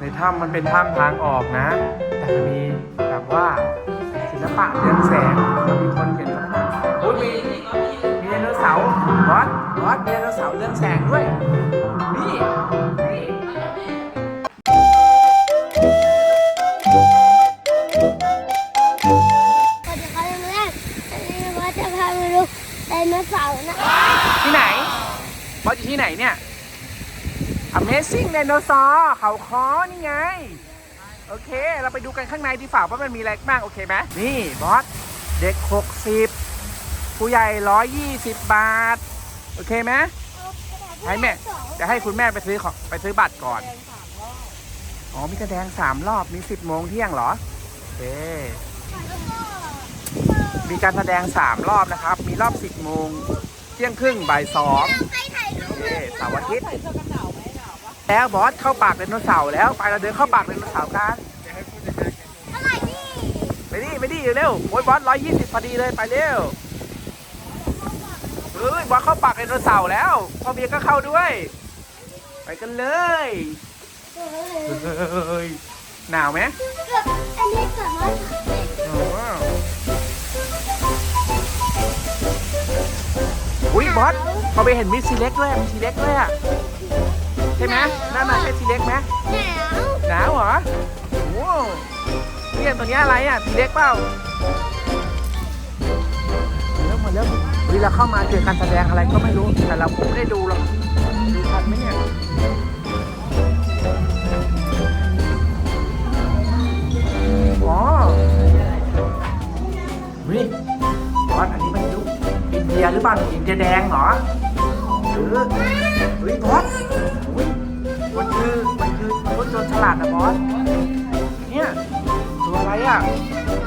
ในถ้ำมันเป็นถ้ำทางออกนะ แต่มันมีแบบว่าศิลปะเรืองแสงมีคนเห็นข้างหน้าโอ้ยมีมีไดโนเสาร์บอสบอสมีไดโนเสาร์เรืองแสงด้วย นี่นี่สวัสดีครับเพื่อนๆวันนี้ว่าจะพาไปดูไดโนเสาร์นะที่ไหนบอสอยู่ที่ไหนเนี่ย Amazing Dinosaur เขาคอนี่ไง โอเค เราไปดูกันข้างในดีฝ่าว่ามันมีอะไรบ้างโอเคไหมนี่บอสเด็ก 60 ผู้ใหญ่ 120 บาท โอเคไหมให้แม่จะให้คุณแม่ไปซื้อของไปซื้อบัตรก่อน อ๋อมีกระแดงสามรอบมี10โมงเที่ยงเหรอโอเคมีการแสดง3รอบนะครับ มีรอบ10โมงเที่ยงครึ่งบ่ายสองโอเคเสาร์อาทิตย์ แล้วบอสเข้าปากไดโนเสาร์แล้วไปเราเดินเข้าปากไดโนเสาร์กันอะไรนี่ไปดิไปดิเร็วโอ้ยบอสร้อยยี่สิบพอดีเลยไปเร็วเฮ้ยบอสเข้าปากไดโนเสาร์แล้วพ่อเบียร์ก็เข้าด้วย ไปกันเลยเฮ้ยหนาวไหมอันนี้สามารถอ๋ออุ้ยบอสพอไปเห็นมีซีเล็กด้วยมีซีเล็กด้วยอะใช่ไหมนั่นน่ะใช่ซีเล็กไหมหนาวหนาวเหรอโอ้เนี่ยตัวเนี้ยอะไรอะทีเล็กเปล่าเริ่มมาเริ่มเฮ้ยเราเข้ามาเจอการแสดงอะไรก็ไม่รู้แต่เราไม่ได้ดูหรอกดูทันไหมเนี่ย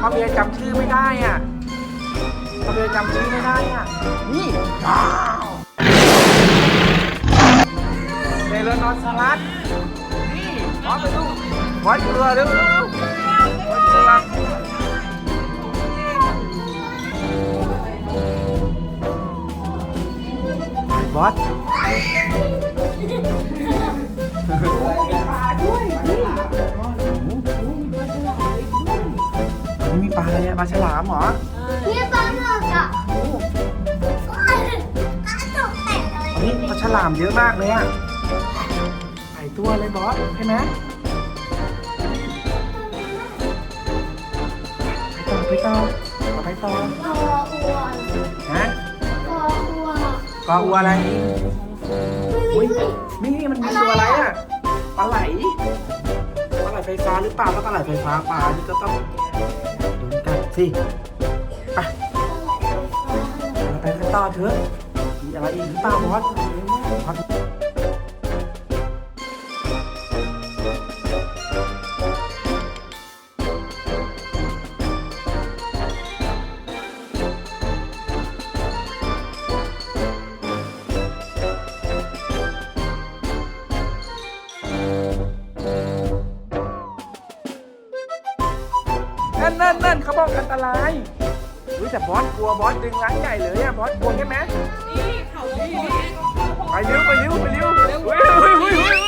พ่อเบียร์จำชื่อไม่ได้อะพ่อเบียร์จำชื่อไม่ได้อะ นี่ว้าวเดลนอนสลัดนี่ขอไปดูวัดเรือเร็ว ยอะมากเลยอะหลายตัวเลยบอสใช่ไหมไปต่อไปต่อไปต่อคออ้วนฮะคออ้วนกออัวอะไรอุ้ยนี่มันมีตัวอะไรอะปลาไหลปลาไหลไฟฟ้าหรือเปล่าถ้าปลาไหลไฟฟ้าปลานี่ก็ต้องโดนกัดสิไปไปกันต่อเถอะมีอะไรอีกหรือเปล่าบอส บอสนั่นนั่นนั่นเขาบอกอันตรายอุ้ยแต่บอสกลัวบอสดึงร้านใหญ่เลยอะบอสกลัวใช่ไหม นี่เขาวงกต ไปเร็วไปเร็วไปเร็วเฮ้ยเฮ้ยเฮ้ย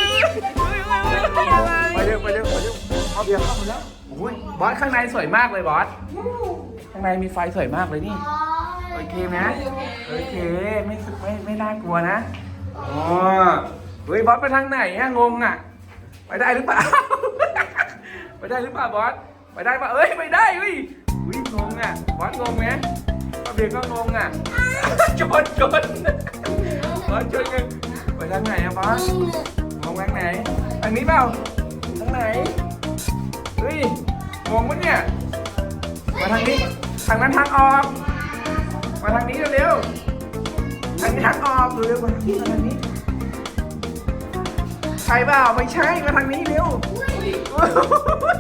เฮ้ยไปเร็วไปเร็วไปเร็วเอาเบียร์เข้ามาแล้วโอ้ยบอสข้างในสวยมากเลยบอสข้างในมีไฟสวยมากเลยนี่โอเคไหมโอเคไม่ไม่ไม่น่ากลัวนะอ๋อเฮ้ยบอสไปทางไหนอะงงอะไปได้หรือเปล่าไปได้หรือเปล่าบอสไปได้ปะเอ้ยไม่ได้เฮ้ยอุ้ยงงอะบอสงงไหมป้าเบียร์ก็งงอะชนชน บอสชนกันไปทางไหนอะบอสงงทางไหนทางนี้เปล่าทางไหนเฮ้ยงงปะเนี่ยมาทางนี้ทางนั้นทางออกมาทางนี้เร็วๆทางนี้ทางออกเร็วๆมาทางนี้มาทางนี้ใช่เปล่าไม่ใช่มาทางนี้เร็ว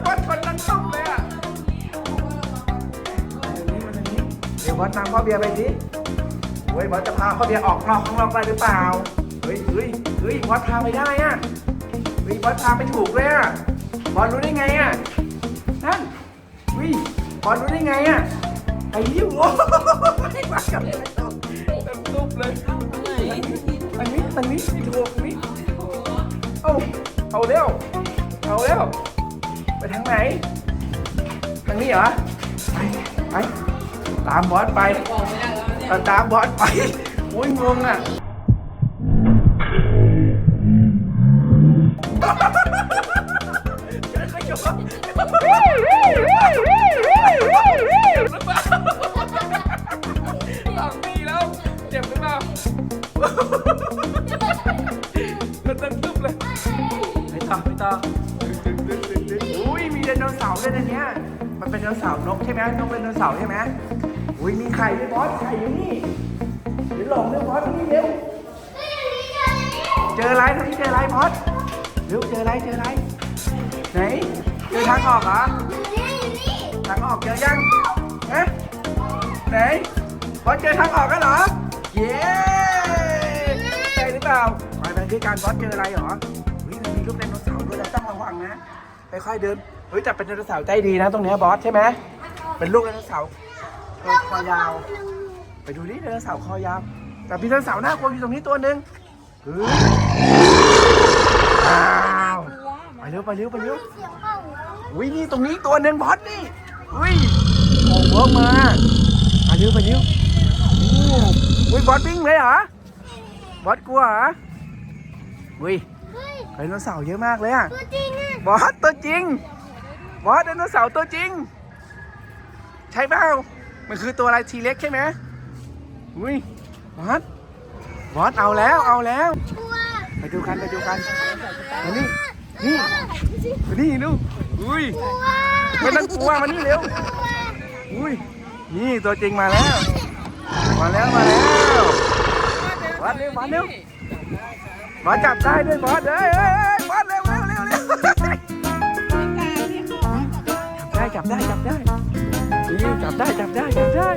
บอสชนกันต้มเลยอะมาทางนี้มาทางนี้เดี๋ยวบอสนำพ่อเบียร์ไปดิ เฮ้ยบอสจะพาพ่อเบียร์ออกนอกข้างนอกได้หรือเปล่า เฮ้ยเฮ้ยเฮ้ยบอสพาไปได้อะเฮ้ยบอสพาไปถูกเลยอะบอสรู้ได้ไงอะนั่นเฮ้ยบอสรู้ได้ไงอะไอ้ยิ้วโอ้ยบอสกับไอ้ตุ๊บเต็มตุ๊บเลยอันนี้อันนี้ถูกนี่เอาเอาเร็วเอาแล้วไปทางไหนทางนี้เหรอไปไปตามบอสไป ตามบอสไปโอ้ยงงอะขยบเจ็บหรือเปล่าสองปีแล้ว เจ็บหรือเปล่ามันตึงตึ๊บเลยไปต่อไปต่อดึงดึงดึงดึงดึงอุ้ยมีไดโนเสาร์ด้วยนะเนี่ยมันเป็นไดโนเสาร์นกใช่ไหมนกเป็นไดโนเสาร์ใช่ไหม อุ้ยมีไข่ด้วยบอสไข่อยู่นี่เดี๋ยวหลงด้วยบอสนี่เร็วเจออะไรตรงนี้เจออะไรบอสเร็วเจออะไรเจออะไรไหนเจอทางออกเหรอทางออกเจอยังฮะไหนบอสเจอทางออกกันเหรอเย้ใช่หรือเปล่าไปไปที่การบอสเจออะไรเหรอเฮ้ยมันมีรูปไดโนเสาร์ด้วยนะต้องระวังนะค่อยๆเดินเฮ้ยแต่เป็นไดโนเสาร์ใจดีนะตรงเนี้ยบอสใช่ไหมเป็นลูกไดโนเสาร์ เออคอยาว ไปดูนี่ไดโนเสาร์คอยาวแต่มีไดโนเสาร์น่ากลัวอยู่ตรงนี้ตัวหนึ่งเฮ้ยอ้าวไปเร็วไปเร็วไปเร็วเสียงเป่าอุ้ยนี่ตรงนี้ตัวหนึ่งบอสนี่อุ้ยโอ้เวิร์กมาไปเร็วไปเร็วอู้อุ้ยบอสวิ่งเลยเหรอบอสกลัวเหรออุ้ยเฮ้ยไดโนเสาร์เยอะมากเลยอะตัวจริงอะบอสตัวจริงบอสไดโนเสาร์ตัวจริง ใช่เปล่า มันคือตัวอะไรทีเล็กใช่ไหมอุ้ยบอสบอสเอาแล้วเอาแล้วกลัวไปดูกันไปดูกันมานี่นี่มานี่ดูอุ้ยกลัวไม่ต้องกลัวมานี่เร็วอุ้ยนี่ตัวจริงมาแล้ว มาแล้วมาแล้วบอสเร็วบอสเร็วบอสจับได้ด้วยบอสเอ้ยเอ้ยเอ้ยบอสเร็วเร็วเร็วเร็วจับได้จับได้จับได้นี่ จับได้จับได้จับได้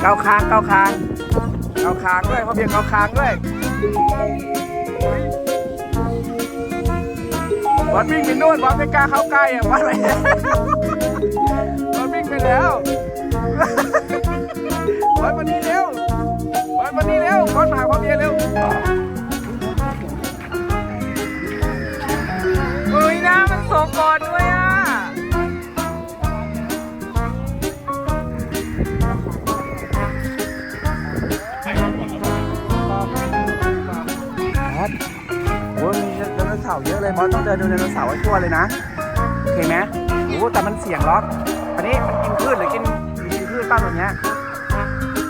เกาคางเกาคางเกาคางด้วยพ่อเพียงเกาคางด้วยบอสวิ่งไปนู่นบอสไม่กล้าเข้าใกล้อะบอสไปบอลวิ่งไปแล้วบอลมานี่เร็วบอลมานี่เร็วบอลมาหาพ่อเบียร์เร็ว ดินดูไดโนเสาร์ให้ทั่วเลยนะโอเคไหมโอ้แต่มันเสียงล็อกอันนี้มันกินพืชหรือกินกินพืชป้าตัวเนี้ย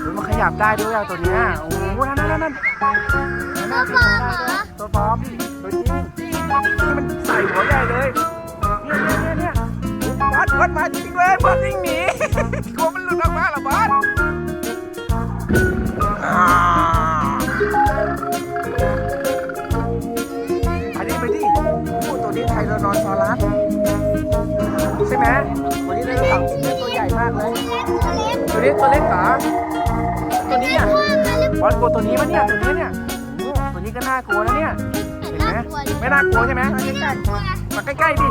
หรือมันขยับได้ด้วยอะตัวเนี้ยโอ้โหนั่นนั่นนั่นนั่นตัวปลอมเหรอตัวปลอมตัวจริงนี่มันใส่หัวใหญ่เลยเนี่ยเนี่ยเนี่ยเนี่ยบอสบอสมาจริง ตัวนี้ตัวเล็กเหรอตัวนี้อะบอลกลัวตัวนี้ปะเนี่ยตัวนี้เนี่ยโอ้ตัวนี้ก็น่ากลัวนะเนี่ยเห็นไหมไม่น่ากลัวใช่ไหมมาใกล้ๆมาใกล้ๆดิ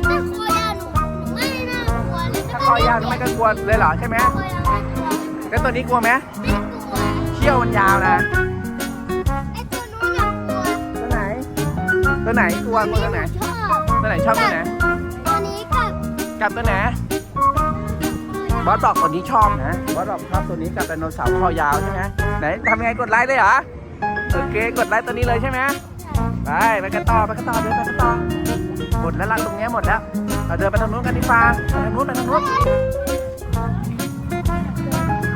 ถ้าคอยาวหนูไม่น่ากลัวเลยถ้าคอยาวทำไมก็กลัวเลยเหรอใช่ไหมคอยาวไม่กลัวแล้วตัวนี้กลัวไหมไม่กลัวเขี้ยวมันยาวนะไอ้ตัวนู้นอยากกลัวตัวไหนตัวไหนกลัวกลัวตัวไหนชอบตัวไหนชอบตัวไหนตัวนี้กับกับตัวไหน บอสบอกตัวนี้ชอบนะบอสบอกชอบตัวนี้กับไดโนเสาร์คอยาวใช่ไหมไหนทำยังไงกดไลค์เลยเหรอโอเคกดไลค์ตัวนี้เลยใช่ไหมไปไปกันต่อไปกันต่อเดินไปกันต่อหมดแล้วล่ะตรงเนี้ยหมดแล้วเราเดินไปทางนู้นกันดีฟ้าไปทางนู้นไปทางนู้น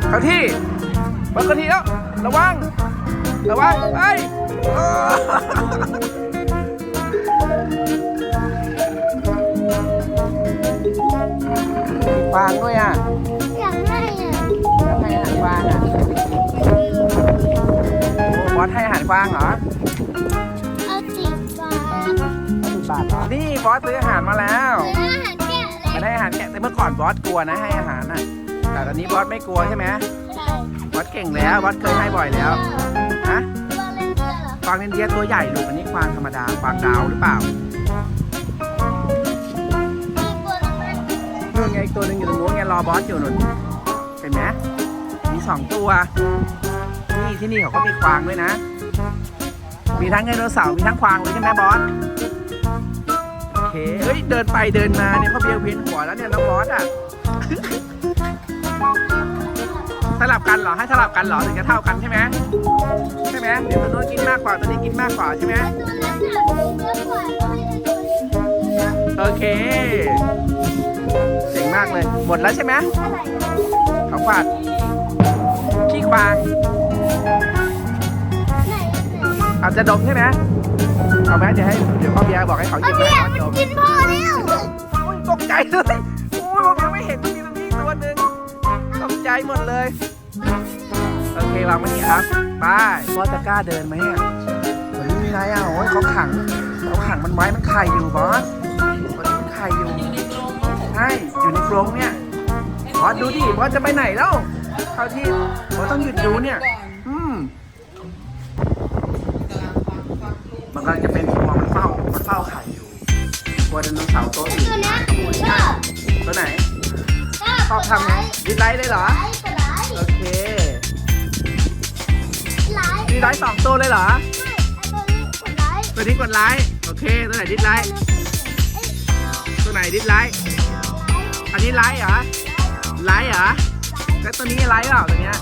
เข้าที่บอสเข้าที่แล้วระวังระวังไปเอ อมีฟางด้วยอะอยากให้อะแล้วให้อาหารกวางอะโอ้บอสให้อาหารกวางเหรอเอาสีฟ้าสิบบาทเหรอนี่บอสซื้ออาหารมาแล้วหรืออาหารแกะเล็มันกให้อาหารแกะแต่เมื่อก่อนบอสกลัวนะให้อาหารน่ะ แต่ตอนนี้บอสไม่กลัวใช่ไหมใช่บอสเก่งแล้วบอสเคยให้บ่อยแล้วฮะตัวเล่นเสือเหรอกวางเรนเดียร์ตัวใหญ่ลูกอันนี้กวางธรรมดากวางดาวหรือเปล่า อยู่ตรงนู้นไงรอบอสอยู่นู่นเห็นไหมมีสองตัวนี่ที่นี่เขาก็มีกวางด้วยนะ มีทั้งไดโนเสาร์มีทั้งกวางเลยใช่ไหมบอสเดินไปเดินมาเนี่ยพ่อเบียร์เวียนหัวแล้วเนี่ยน้องบอสอะสลับกันเหรอให้สลับกันเหรอถึงจะเท่ากันใช่ไหมใช่ไหมเดี๋ยวตัวโน้นกินมากกว่าตัวนี้กินมากกว่าใช่ไหมตัวนั้นน่ะเยอะกว่าตัวนี้ตัวนี้โอเคเจ๋ง มากเลย หมดแล้วใช่ไหมอะไรนะเขาฝาดขี้ควางไหนไหนอาจจะดมใช่ไหมเอาไหมเดี๋ยวให้เดี๋ยวพ่อเบียร์บอกให้เขาหเอายิบเบีมายร์ให้มัเขาดมนกินพ่อแล้วโอ้ยตกใจเลยโอ้ยผมยังไม่เห็นมันมีตรงนี้ตัวหนึ่งตกใจหมดเลย โอเควางไว้นี่ครับไปบอสจะกล้าเดินไหมอะเฮ้ยมีอะไรอะโอ้ยเขาขังเขาขังมันไว้มันไข่อยู่บอสบอสมันไข่อยู่ใช่ อยู่ในกรงเนี่ยบอสดูดิบอสจะไปไหนแล้วเข้าที่บอสต้องหยุดดูเนี่ย อืมมันกำลังจะเป็นตัวมันเฝ้ามันเฝ้าไข่อยู่ตัวไดโนเสาร์ตัวอื่นตัวนี้ตัวไหนชอบทำไงดิสไลท์เลยเหรอโอเคดิสไลท์สองตัวเลยเหรอใช่ตัวนี้กดไลค์ตัวนี้กดไลค์โอเคตัวไหนดิสไลท์ตัวไหนดิสไลท์ นนี้ไลท์เหรอ ไลท์เหรอ แล้วตัวนี้ไลท์เปล่าตัวเนี้ย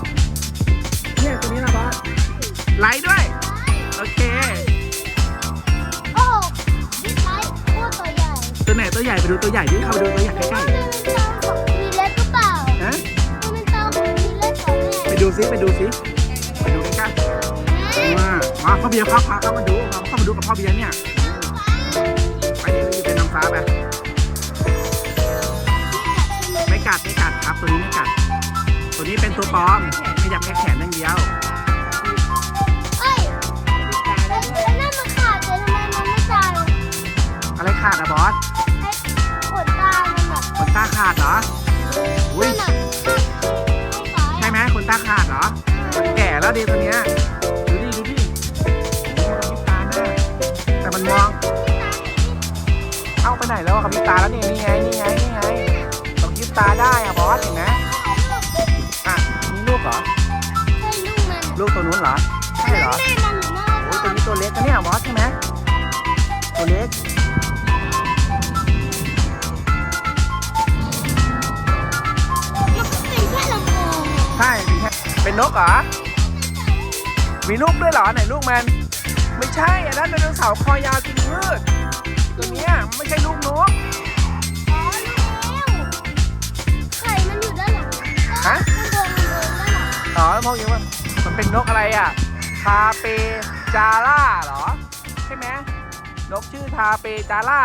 เนี่ยตัวนี้นะบอสไลท์ด้วย โอเค โอ้ไลค์โคตรตัวใหญ่ตัวไหนตัวใหญ่ไปดูตัวใหญ่ดิเข้าไปดูตัวใหญ่ใกล้มันเป็นตาของทีเล็กหรือเปล่าๆฮะ มันเป็นตาของทีเล็กของแม่ ไปดูซิไปดูซิไปดูใกล้ๆมามาพ่อเบียร์พาพาเข้ามาดูมาเข้ามาดูกับพ่อเบียร์เนี่ย ไปดิไปเป็นน้ำฟ้าไป เป็นตัวปลอมขยับแค่แขนอย่างเดียวเอ้ยแล้วนั่นมันขาดเลยทำไมมันไม่ตายอะไรขาดอะบอสไอ้ขนตามันแบบขนตาขาดเหรอ อุ้ยนั่นน่ะข้างใช่ไหมขนตาขาดเหรอมันแก่แล้วดีตัวเนี้ยดูดิดูดิโอ้โหมันมีตาหน้าแต่มันมองเอ้าไปไหนแล้วอะกับมีตาแล้วนี่นี่ไงนี่ไงนี่ไงต้องยิบตาได้อะบอสเห็นไหม ลูกมันลูกตัวนู้นเหรอใช่เหรอแม่มันหรือแม่โอ้ยตัวนี้ตัวเล็กนะเนี่ยบอสใช่ไหมตัวเล็กมันก็เป็นแค่ลำโพงใช่เป็นแค่เป็นนกเหรอ มีลูกด้วยเหรอไหนลูกมัน ไม่ใช่อันนั้นเป็นไดโนเสาร์คอยาวกินพืชตัวเนี้ยไม่ใช่ลูกนกอ๋อลูกแมวไข่มันอยู่ด้านหลังฮะข้างบนมันอยู่ด้านหลังอ๋อพวกนี้ว่า มันเป็นนกอะไรอะ ทาเปจาร่าเหรอ ใช่ไหมนกชื่อทาเปจาร่า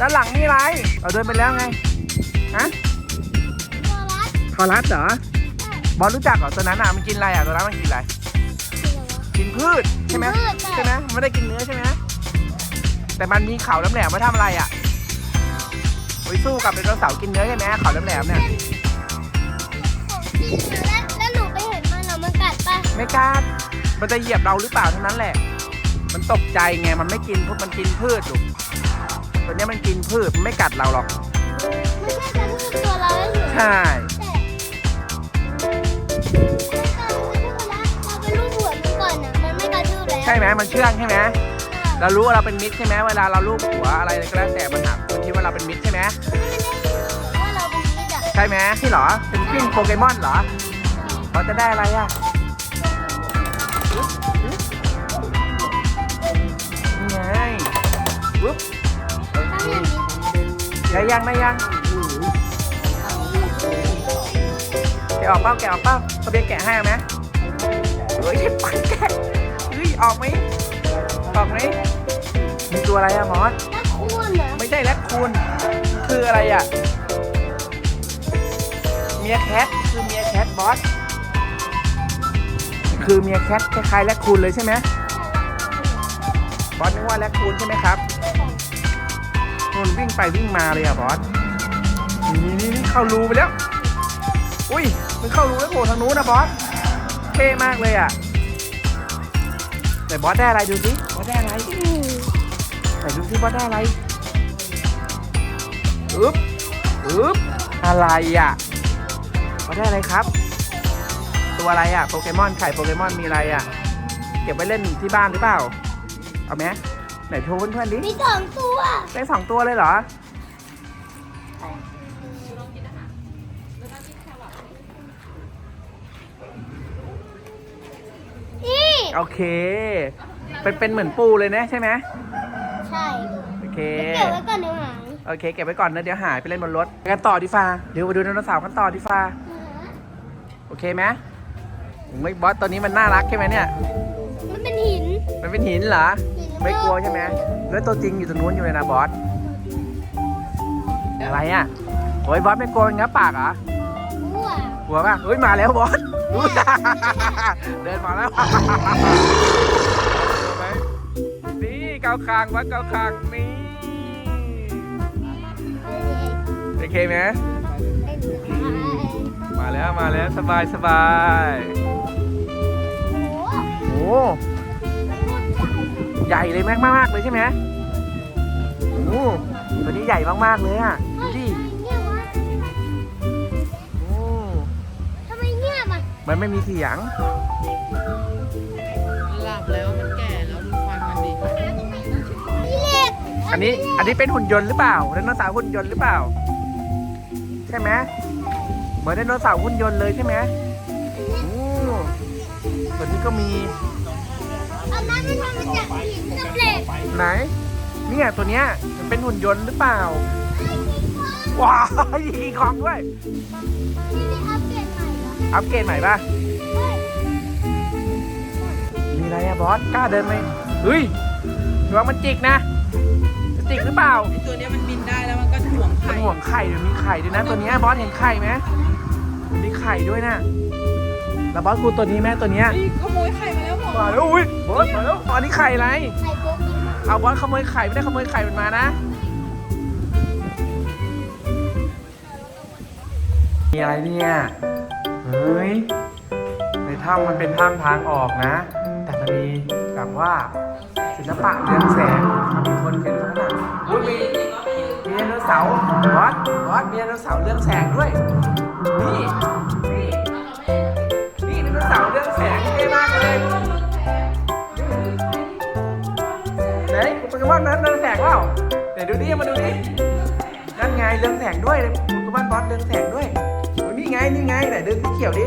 ด้านหลังนี่อะไร เราเดินไปแล้วไง ฮะตัวรัดทอรัสเหรอ บอลรู้จักเหรอตัวนั้นอะมันกินอะไรอะตัวนั้นมันกินอะไร กินพืชใช่ไหมพืชใช่ไหมมันไม่ได้กินเนื้อใช่ไหมแต่มันมีเขาแหลมๆไว้ทำอะไรอะไว้สู้กับไดโนเสาร์กินเนื้อใช่ไหมเขาแหลมๆเนี่ย ไม่กล้า มันจะเหยียบเราหรือเปล่าเท่านั้นแหละ มันตกใจไง มันไม่กินพวกมันกินพืชลูกตัวเนี้ยมันกินพืชมันไม่กัดเราหรอกไม่ใช่จะทืบตัวเราแล้วหนูใช่ แต่เราไปลูบหัวมันก่อนนะมันไม่กระทืบแล้วใช่ไหมมันเชื่องใช่ไหมเรารู้ว่าเราเป็นมิตรใช่ไหมเวลาเราลูบหัวอะไรก็แล้วแต่มันหามันคิดว่าเราเป็นมิตรใช่ไหมว่าเราเป็นมิตรอะใช่ไหมที่เหรอเป็นปิ้งโปเกมอนเหรอเราจะได้อะไรอะ ปุ๊บย่างนี้ได้ยังได้ยังแกออกเป้าแกออกเป้าเขาเบียแกะให้ไหมเฮ้ยปันแกะเฮ้ยออกไหมออกไหมมีตัวอะไรอะมอสไม่ใช่แรคคูนคืออะไรอะเมียแคทคือเมียแคทบอสคือเมียแคทคล้ายๆแรคคูนเลยใช่ไหมบอสนึกว่าแรคคูนใช่ไหมครับ มันวิ่งไปวิ่งมาเลยอะบอสนี่นี่นี่เข้ารูไปแล้ว อุ้ย มันเข้ารูแล้วโผล่ทางนู้นนะบอส เท่มากเลยอะไหนบอสได้อะไรดูสิบอสได้อะไรไหนดูซิว่าได้อะไรอึ๊บอึ๊บอะไรอะว่าได้อะไรครับ ตัวอะไรอะ โปเกมอนไข่โปเกมอนมีอะไรอะ เก็บไว้เล่นที่บ้านหรือเปล่า เอาไหม ไหนโชว์เพื่อนๆดิมีสองตัวได้สองตัวเลยเหรอนี่โอเค เป็นเป็นเหมือนปูเลยนะใช่ไหมใช่โอเค เก็บไว้ก่อนเดี๋ยวหายโอเคเก็บไว้ก่อนนะเดี๋ยวหายไปเล่นบนรถไปกันต่อดีฟ้าเดี๋ยวไปดูไดโนเสาร์กันต่อดีฟ้าโอเคไหมไม่บอสตัวนี้มันน่ารักใช่ไหมเนี่ย มันเป็นหิน มันเป็นหินเหรอหิน ไม่กลัวใช่ไหมแล้วตัวจริงอยู่ตรงนู้นอยู่เลยนะบอส อะไรอะโอ้ยบอสไม่กลัวงับปากเหรอ มั่วกลัวป่ะเฮ้ยมาแล้วบอสอุ๊ยเดินมาแล้วเห็นไหมนี่เกาคางวัดเกาคางนี่โอเคไหมมาแล้วมาแล้วสบายสบายโอ้ ใหญ่เลยมากมากๆเลยใช่ไหมโอ้ตัวนี้ใหญ่มากๆเลยอะดูดิโอ้ทำไมเงียบอะมันไม่มีเสียงหลับแล้วมันแก่แล้วดูฟันมันดินี่เล็กอันนี้อันนี้เป็นหุ่นยนต์หรือเปล่าไดโนเสาร์หุ่นยนต์หรือเปล่า ใช่ไหมเหมือนไดโนเสาร์หุ่นยนต์เลยใช่ไหมโอ้ตัวนี้ก็มี ไหน เนี่ยตัวเนี้ยมันเป็นหุ่นยนต์หรือเปล่า ว้าวยิงของด้วยนี่มีอัปเดตใหม่เหรออัปเกรดใหม่ป่ะเฮ้ยมีอะไรอะบอส กล้าเดินไหมเฮ้ยระวังมันจิกนะจะจิกหรือเปล่า ไอตัวเนี้ยมันบินได้แล้วมันก็ห่วงมัไข่นห่วงไข่เดี๋ยวมีไข่ด้วยนะ ตัวเนี้ยบอสเห็นไข่ไหมมีไข่ด้วยนะ แล้วบอสกูตัวนี้แม่ตัวเนี้ยเฮ้ยขโมยไข่มาแล้วหมอมาแล้วอุ้ยบอสมาแล้วตอนนี้ไข่อะไรไข่โป๊กกินเอาบอสขโมยไข่ไม่ได้ขโมยไข่มันมานะมีอะไรเนี่ยเฮ้ยในถ้ำมันเป็นถ้ำทางออกนะ แต่มันมีแบบว่าศิลปะเรืองแสงมีคนเป็นขนาดอุ้ยมีมีไดโนเสาร์บอสบอสมีไดโนเสาร์เรืองแสงด้วยนี่นี่นี่ แสงเท่มากเลยไหนโปเกมอนนั้นเรืองแสงเปล่าเดี๋ยวดูดิมาดูดินั่นไงเรืองแสงด้วยโปเกมอนบอสเรืองแสงด้วยโอ้นี่ไงนี่ไงไหนดูสีเขียวดิ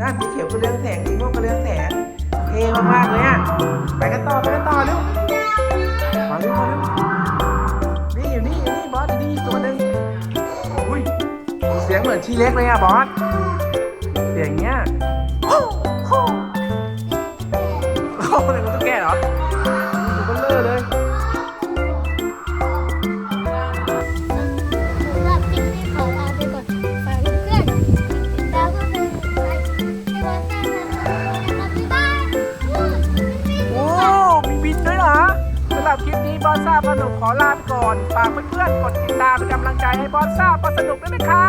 ด้านสีเขียวคือเรืองแสงสีม่วงก็เรืองแสงเท่มากๆเลยอะไปกันต่อไปกันต่อเร็วมาเร็วมาเร็วนี่อยู่นี่อยู่นี่บอสอยู่นี่ตัวหนึงอุ้ยเสียงเหมือนทีเล็กเลยอะบอสเสียงเงี้ย อ้โหเป็นตุ๊กแกเหรอตัวเบลอเลย สำหรับคลิปนี้ขอลาไปก่อนฝากเพื่อนๆแล้วก็เป็นกำลังใจให้วันหน้านะครับบ๊ายบายอู้มี โอ้มีบินด้วยเหรอสำหรับคลิปนี้บอสซ่าพาสนุกขอลาไปก่อน ฝากเพื่อนๆกดติดตามเป็นกำลังใจให้บอสซ่าพาสนุกด้วยนะครับ